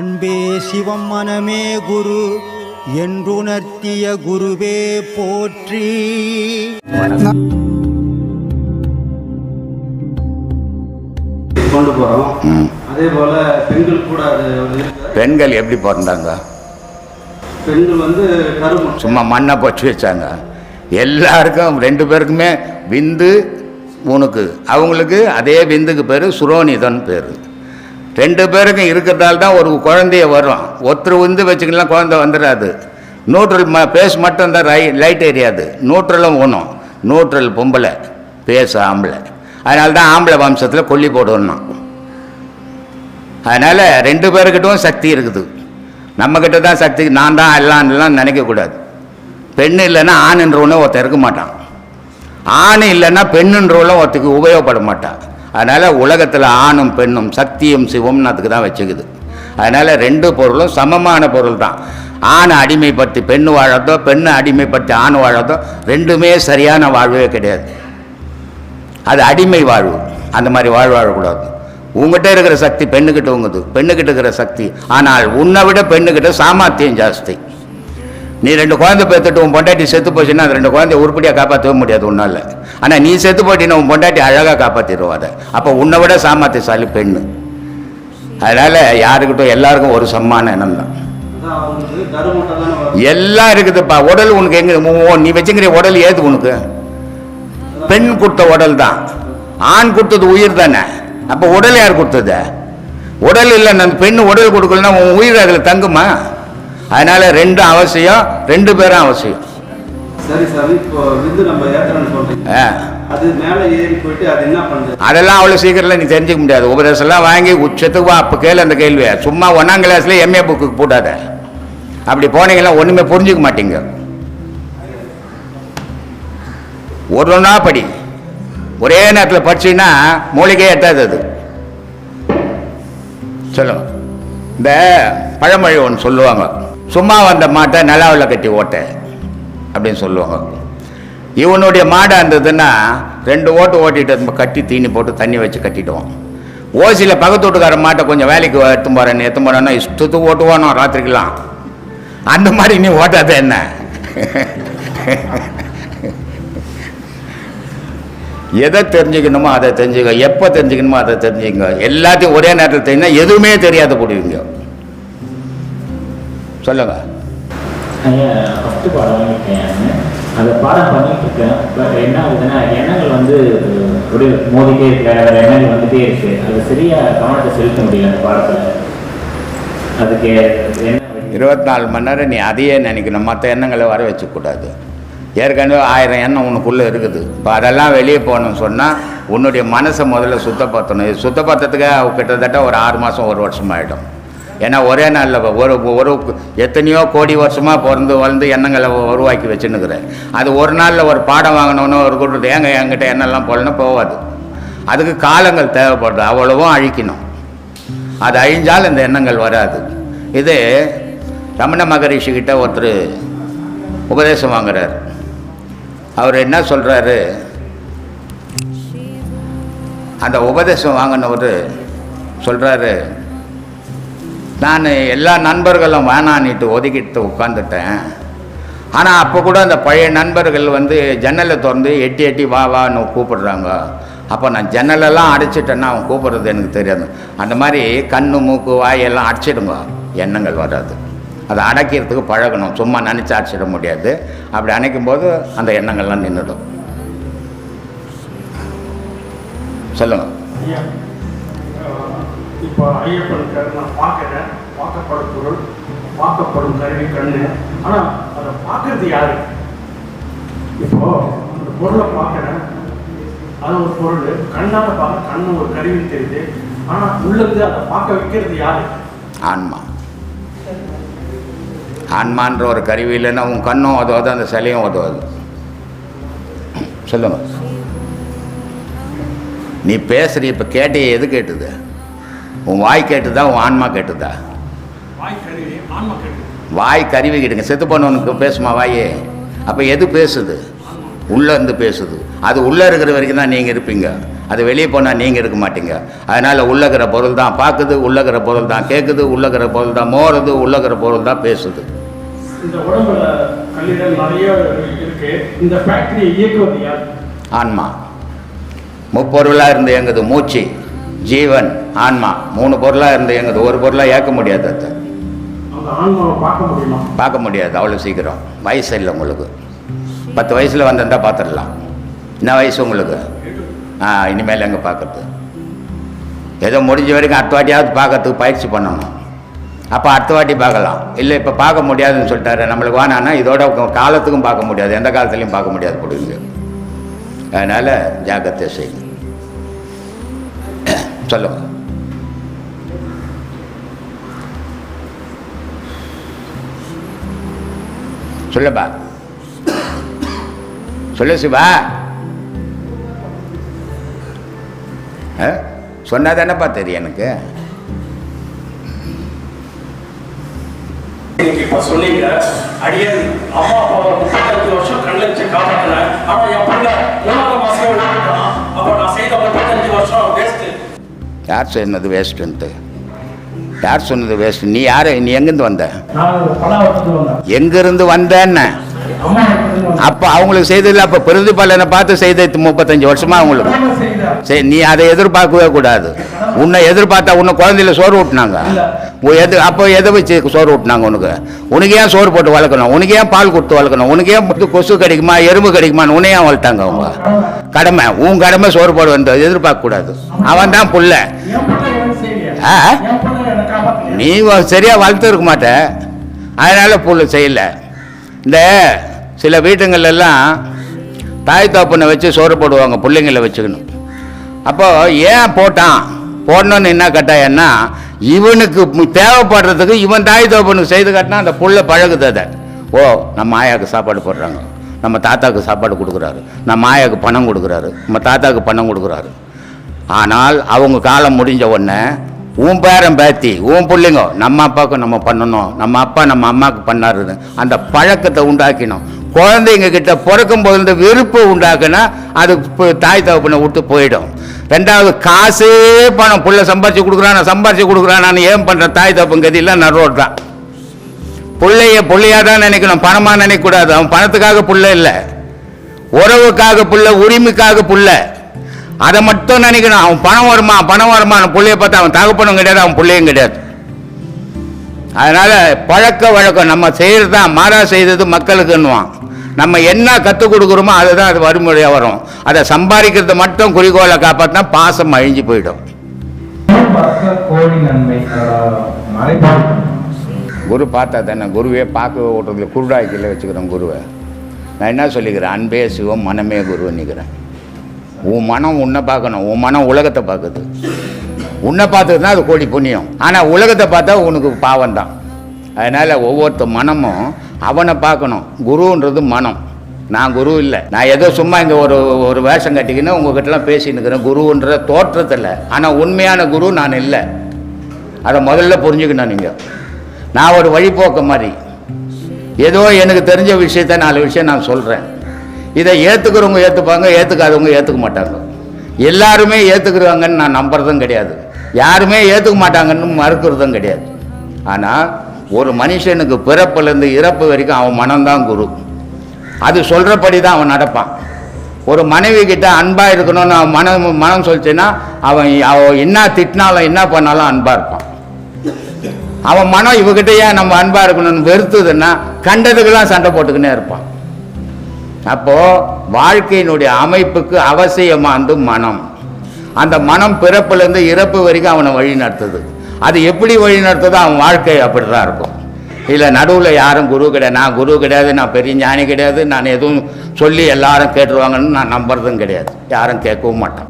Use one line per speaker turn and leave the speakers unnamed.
அன்பே சிவம் மனமே குரு என்றுணர்த்திய குருவே போற்றி.
கொண்டு போகிறோம் அதே போல் பெண்கள் கூட அது
பெண்கள் எப்படி பிறந்தாங்க?
பெண்கள் வந்து
சும்மா மண்ணை பொச்சு வச்சாங்க. எல்லாருக்கும் ரெண்டு பேருக்குமே விந்து உனக்கு. அவங்களுக்கு அதே விந்துக்கு பேர் சுரோனிதன் பேர். ரெண்டு பேருக்கும் இருக்கிறதால தான் ஒரு குழந்தைய வரும் ஒருத்தர் வந்து வச்சுக்கலாம் குழந்தை வந்துடாது நியூட்ரல் ம பேஸ் மட்டும் தான் ரை லைட் எரியாது நியூட்ரலும் ஒன்றும் நியூட்ரல் பொம்பளை பேச ஆம்பளை. அதனால தான் ஆம்பளை வம்சத்தில் கொல்லி போடணும் அதனால் ரெண்டு பேருக்கிட்டும் சக்தி இருக்குது. நம்மக்கிட்ட தான் சக்தி நான் தான் எல்லாம்லாம் நினைக்கக்கூடாது பெண் இல்லைன்னா ஆணுன்றவனே ஒருத்தன் இருக்க மாட்டான். ஆண் இல்லைன்னா பெண்ணுன்றவளும் ஒருத்தருக்கு உபயோகப்பட மாட்டான். அதனால் உலகத்தில் ஆணும் பெண்ணும் சக்தியும் சிவம்னு அதுக்கு தான் வச்சுக்குது. அதனால் ரெண்டு பொருளும் சமமான பொருள் தான் ஆணை அடிமைப்படுத்தி பெண் வாழறதோ பெண்ணை அடிமைப்படுத்தி ஆண் வாழறதோ ரெண்டுமே சரியான வாழ்வே கிடையாது. அது அடிமை வாழ்வு. அந்த மாதிரி வாழ் வாழக்கூடாது. உங்ககிட்ட இருக்கிற சக்தி பெண்ணுக்கிட்ட உங்குது. பெண்ணுக்கிட்ட இருக்கிற சக்தி. ஆனால் உன்னை விட பெண்ணுக்கிட்ட சாமர்த்தியம் ஜாஸ்தி. நீ ரெண்டு குழந்தை பேத்துட்டு உன் பொண்டாட்டி செத்து போச்சுன்னா அந்த ரெண்டு குழந்தைய உருப்படியாக காப்பாற்றவே முடியாது உன்னால. ஆனால் நீ செத்து போட்டினா உன் பொண்டாட்டி அழகாக காப்பாற்றிடுவோம் அதை. அப்போ உன்னை விட சாமர்த்தியசாலி பெண்ணு. அதனால் யாருக்கிட்டும் எல்லாருக்கும் ஒரு சம்மான எண்ணம் தான். எல்லாம் இருக்குதுப்பா. உடல் உனக்கு எங்கே நீ வச்சுக்கிற உடல் ஏது உனக்கு? பெண் கொடுத்த உடல் தான். ஆண் கொடுத்தது உயிர் தானே. அப்போ உடல் யார் கொடுத்தது? உடல் இல்லை அந்த பெண் உடல் கொடுக்கலன்னா உன் உயிர் அதில் தங்குமா? அதனால ரெண்டும் அவசியம் ரெண்டு பேரும் அவசியம். அதெல்லாம் அவ்வளோ சீக்கிரத்தில் நீ தெரிஞ்சுக்க முடியாது. உபதேசம்லாம் வாங்கி உச்சத்துக்கு வா அப்போ கேளு அந்த கேள்வியை. சும்மா ஒன்றாம் கிளாஸ்ல எம்ஏ புக்கு போடாத. அப்படி போனீங்கன்னா ஒன்றுமே புரிஞ்சுக்க மாட்டீங்க. ஒரு ஒன்றா படி. ஒரே நேரத்தில் படிச்சீங்கன்னா மூலிகையே எட்டாது அது. சொல்லுங்க. இந்த பழமொழி ஒன்று சொல்லுவாங்க. சும்மா வந்த மாட்டை நிலாவில் கட்டி ஓட்ட அப்படின்னு சொல்லுவாங்க. இவனுடைய மாடை இருந்ததுன்னா ரெண்டு ஓட்டு ஓட்டிட்டு கட்டி தீனி போட்டு தண்ணி வச்சு கட்டிடுவோம் ஓசியில் பக்கத்து வீட்டுக்கார மாட்டை கொஞ்சம் வேலைக்கு எடுத்து போகிறேன்னு எடுத்து போகிறேன்னா இஷ்டத்துக்கு ஓட்டுவானோ ராத்திரிக்கெல்லாம். அந்த மாதிரி நீ ஓட்டாத என்ன? எதை தெரிஞ்சுக்கணுமோ அதை தெரிஞ்சுக்க. எப்போ தெரிஞ்சுக்கணுமோ அதை தெரிஞ்சுக்கங்க எல்லாத்தையும் ஒரே நேரத்தில் தெரிஞ்சால் எதுவுமே தெரியாத போடுவீங்க. சொல்லுங்க.
ஐயா ஃபஸ்ட்டு பாடம் வாங்கிட்டேன் அந்த பாடம் பண்ணிட்டு இருக்கேன். பட் என்ன ஆகுதுன்னா எண்ணங்கள் வந்து அப்படியே மோதிட்டே இருக்கு. வேற வேற எண்ணங்கள் வந்துட்டே இருக்கு. அது சரியா கவனத்தை செலுத்த முடியல அந்த பாடத்தில். அதுக்கு என்ன?
இருபத்தி நாலு மணி நேரம் நீ அதையே நினைக்கணும். மற்ற எண்ணங்களை வர வச்சுக்கூடாது. ஏற்கனவே ஆயிரம் எண்ணம் உனக்குள்ளே இருக்குது. இப்போ அதெல்லாம் வெளியே போகணும்னு சொன்னால் உன்னுடைய மனசை முதல்ல சுத்தப்படுத்தணும். இது சுத்தப்படுத்துறதுக்கு கிட்டத்தட்ட ஒரு ஆறு மாதம் ஒரு வருஷம் ஆகிடும் ஏன்னா ஒரே நாளில் ஒரு ஒரு எத்தனையோ கோடி வருஷமாக பிறந்து வளர்ந்து எண்ணங்களை உருவாக்கி வச்சுன்னுக்குறேன் அது ஒரு நாளில் ஒரு பாடம் வாங்கணும்னு ஒரு கூட்டு ஏங்க என்கிட்ட எண்ணெல்லாம் போடணும் போகாது அதுக்கு காலங்கள் தேவைப்படுது. அவ்வளவும் அழிக்கணும். அது அழிஞ்சால் இந்த எண்ணங்கள் வராது. இது ரமண மகரிஷி கிட்ட ஒருத்தர் உபதேசம் வாங்குறார். அவர் என்ன சொல்கிறாரு அந்த உபதேசம் வாங்கினவர் சொல்கிறாரு நான் எல்லா நண்பர்களும் வேணான்னுட்டு ஒதுக்கிட்டு உட்காந்துட்டேன் ஆனால் அப்போ கூட அந்த பழைய நண்பர்கள் வந்து ஜன்னலை திறந்து எட்டி எட்டி வா வான்னு கூப்பிடுறாங்க. அப்போ நான் ஜன்னலெல்லாம் அடைச்சிட்டேன்னா அவன் கூப்பிட்றது எனக்கு தெரியாது. அந்த மாதிரி கண் மூக்கு வாயெல்லாம் அடைச்சிடுங்க. எண்ணங்கள் வராது. அதை அடைக்கிறதுக்கு பழகணும். சும்மா நினச்சி அடைச்சிட முடியாது. அப்படி அணைக்கும் போது அந்த எண்ணங்கள்லாம் நின்றுடும். சொல்லுங்கள்
இப்போ ஐயப்பன் நான் பார்க்குறேன். பார்க்கப்படும் பொருள் பார்க்கப்படும் கருவி கண்ணு. ஆனால் அதை பார்க்கறது யாரு? இப்போ அந்த பொருளை பார்க்குறேன் அது ஒரு பொருள் கண்ணால் பார்க்க கண்ணு ஒரு கருவி தெரியுது. ஆனால் உள்ளது அதை பார்க்க வைக்கிறது யாரு?
ஆன்மா. ஆன்மான்ற ஒரு கருவி இல்லைன்னா உன் கண்ணும் உதவாது அந்த சிலையும் உதவாது சொல்லுங்க. நீ பேசுற இப்போ கேட்டிய எது கேட்டுது? உன் வாய் கேட்டுதா உன் ஆன்மா கேட்டுதா
வாய் கருவி ஆன்மா கருவி
வாய் கருவி கிட்டுங்க. செத்து போனவனுக்கு பேசுமா வாயே? அப்போ எது பேசுது? உள்ளே இருந்து பேசுது. அது உள்ளே இருக்கிற வரைக்கும் தான் நீங்கள் இருப்பீங்க. அது வெளியே போனால் நீங்கள் இருக்க மாட்டீங்க. அதனால் உள்ளகிற பொருள் தான் பார்க்குது உள்ளகிற பொருள் தான் கேட்குது உள்ளகிற பொருள் தான் மோறுது உள்ளகிற பொருள் தான் பேசுது. ஆன்மா. முப்பொருளாக இருந்து இயங்குது மூச்சு. ஜீவன் ஆன்மா. மூணு பொருளாக இருந்து இயங்குது. ஒரு பொருளாக ஏற்க முடியாது அதை
பார்க்க
முடியாது அவ்வளோ சீக்கிரம். வயசு இல்லை உங்களுக்கு. பத்து வயசில் வந்திருந்தால் பார்த்துடலாம். என்ன வயசு உங்களுக்கு? ஆ இனிமேல் எங்கே பார்க்கறது? ஏதோ முடிஞ்ச வரைக்கும் அடுத்த வாட்டியாவது பார்க்கறதுக்கு பயிற்சி பண்ணணும். அப்போ அடுத்த வாட்டி பார்க்கலாம். இல்லை இப்போ பார்க்க முடியாதுன்னு சொல்லிட்டாரு. நம்மளுக்கு வேணான்னா இதோட காலத்துக்கும் பார்க்க முடியாது. எந்த காலத்துலையும் பார்க்க முடியாது கொடுங்க அதனால் ஜாக்கிரதை செய்யுங்க. சொல்லுங்கள் சொல்லுப்பா. சொல்லு சிவா. சொன்னா தானேப்பா தெரியும் எனக்கு.
இப்ப சொன்னீங்க அடியன் அம்மா அப்பாவை முப்பத்தஞ்சு வருஷம் கண்ணு வச்சு காப்பாத்தினேன் ஆனா என் பிள்ளை மூணாவது மாசமே விட்டுட்டான். அப்ப நான் செய்த முப்பத்தஞ்சு வருஷம் வேஸ்ட்
யார் சொன்னது வேஸ்ட்டுன்ட்டு யார் சொன்னது வேஸ்ட் நீ யார்? நீ எங்கேருந்து வந்த?
எங்கிருந்து பல அப்ப
எங்கேருந்து வந்தேன்னு. அப்போ அவங்களுக்கு செய்ததில்ல. அப்போ பிரதிபலனை பார்த்து செய்த முப்பத்தஞ்சு வருஷமா அவங்களுக்கு. சரி நீ அதை எதிர்பார்க்கவே கூடாது. உன்னை எதிர்பார்த்தா உன்னை குழந்தையில சோறு ஊட்டினாங்க. உன் எது அப்போ எதை வச்சு சோறு ஊட்டினாங்க உனக்கு? உனக்கு ஏன் சோறு போட்டு வளர்க்கணும்? உனக்கு ஏன் பால் கொடுத்து வளர்க்கணும்? உனக்கு ஏன் கொசு கிடைக்குமா எறும்பு கிடைக்குமான்னு உன்னை ஏன் வளர்த்தாங்க அவங்க? கடமை உன் கடமை சோறு போட வந்து எதிர்பார்க்க கூடாது அவன் தான் புள்ள.
பிள்ளை
ஆ?
என் பிள்ளை என்னை காப்பாத்தலையா
நீ சரியாக வளர்த்து இருக்க மாட்ட. அதனால் புல் செய்யலை. இந்த சில வீட்டுங்களெல்லாம் தாய் தோப்பனை வச்சு சோறு போடுவாங்க பிள்ளைங்கள வச்சுக்கணும். அப்போது ஏன் போட்டான்? போடணும்னு என்ன கட்டாயம்னா இவனுக்கு தேவைப்படுறதுக்கு இவன் தாய் தோப்பனுக்கு செய்து காட்டினா அந்த புள்ள பழகுது அதை. ஓ நம்ம ஆயாவுக்கு சாப்பாடு போடுறாங்க. நம்ம தாத்தாவுக்கு சாப்பாடு கொடுக்குறாரு. நம்ம ஆயாவுக்கு பணம் கொடுக்குறாரு. நம்ம தாத்தாவுக்கு பணம் கொடுக்குறாரு. ஆனால் அவங்க காலம் முடிஞ்ச உடனே உன் பேரன் பேத்தி உன் பிள்ளைங்க நம்ம அப்பாவுக்கு நம்ம பண்ணணும். நம்ம அப்பா நம்ம அம்மாவுக்கு பண்ணாருன்னு அந்த பழக்கத்தை உண்டாக்கினோம். குழந்தைங்க கிட்ட பிறக்கும் போது இந்த வெறுப்பு உண்டாக்குனா அது தாய் தகப்பனை விட்டு போயிடும். ரெண்டாவது காசே பணம். பிள்ளை சம்பாரிச்சு கொடுக்குறான் சம்பாரிச்சு கொடுக்குறான் ஏன் பண்ணுற தாய் தகப்பன் கதியெல்லாம் நடுவோடுறான் பிள்ளைய பிள்ளையாக தான் நினைக்கணும் பணமாக நினைக்கக்கூடாது. அவன் பணத்துக்காக புள்ள இல்லை. உறவுக்காக புள்ள உரிமைக்காக புள்ள. அதை மட்டும் நினைக்கணும். அவன் பணம் வருமா? பணம் வருமா? பிள்ளைய பார்த்தா அவன் தகப்பனும் கிடையாது அவன் பிள்ளையும் கிடையாது. அதனால பழக்க வழக்கம் நம்ம செய்கிறது தான் மாறா செய்தது மக்களுக்குன்னுவான். நம்ம என்ன கற்றுக் கொடுக்குறோமோ அதுதான் அது வறுமுறையாக வரும். அதை சம்பாதிக்கிறது மட்டும் குறிக்கோளை காப்பாற்றினா பாசம் அழிஞ்சு போயிடும். குரு பார்த்தா தானே குருவே பார்க்க ஓட்டுறதுல குருடாய்க்கில் வச்சுக்கிறோம் குருவை. நான் என்ன சொல்லிக்கிறேன்? அன்பே சிவம் மனமே குருன்னுக்கிறேன். உன் மனம் உன்னை பார்க்கணும். உன் மனம் உலகத்தை பார்க்குது. உன்னை பார்த்தது தான் அது கோடி புண்ணியம். ஆனால் உலகத்தை பார்த்தா உனக்கு பாவம் தான் அதனால் ஒவ்வொருத்த மனமும் அவனை பார்க்கணும். குருன்றது மனம். நான் குரு இல்லை. நான் ஏதோ சும்மா இங்கே ஒரு ஒரு வேஷம் கட்டிக்கின்னு உங்ககிட்டலாம் பேசின்னு இருக்கிறேன். குருன்ற தோற்றத்தில். ஆனால் உண்மையான குரு நான் இல்லை. அதை முதல்ல புரிஞ்சுக்கணும் நீங்கள் நான் ஒரு வழிபோக்க மாதிரி. ஏதோ எனக்கு தெரிஞ்ச விஷயத்த நாலு விஷயம் நான் சொல்கிறேன் இதை ஏற்றுக்கிறவங்க ஏற்றுப்பாங்க ஏற்றுக்காதவங்க ஏற்றுக்க மாட்டாங்க. எல்லாருமே ஏற்றுக்குறாங்கன்னு நான் நம்புறதும் கிடையாது. யாருமே ஏற்றுக்க மாட்டாங்கன்னு மறுக்கிறதும் கிடையாது. ஆனால் ஒரு மனுஷனுக்கு பிறப்புலேருந்து இறப்பு வரைக்கும் அவன் மனம்தான் குரு. அது சொல்கிறபடி தான் அவன் நடப்பான். ஒரு மனைவி கிட்ட அன்பாக இருக்கணும்னு அவன் மனம் மனம் சொல்லிச்சுன்னா அவன் அவன் என்ன திட்டினாலும் என்ன பண்ணாலும் அன்பாக இருப்பான். அவன் மனம் இவகிட்ட ஏன் நம்ம அன்பாக இருக்கணும்னு வெறுத்துதுன்னா கண்டதுக்கெல்லாம் சண்டை போட்டுக்கினே இருப்பான். அப்போது வாழ்க்கையினுடைய அமைப்புக்கு அவசியமானது மனம். அந்த மனம் பிறப்புலேருந்து இறப்பு வரைக்கும் அவனை வழி நடத்துது அது எப்படி வழி நடத்துதோ அவன் வாழ்க்கை அப்படிதான் இருக்கும். இல்லை நடுவில் யாரும் குரு கிடையாது. நான் குரு கிடையாது நான் பெரிய ஞானி கிடையாது. நான் எதுவும் சொல்லி எல்லாரும் கேட்டுருவாங்கன்னு நான் நம்புறதும் கிடையாது. யாரும் கேட்கவும் மாட்டான்.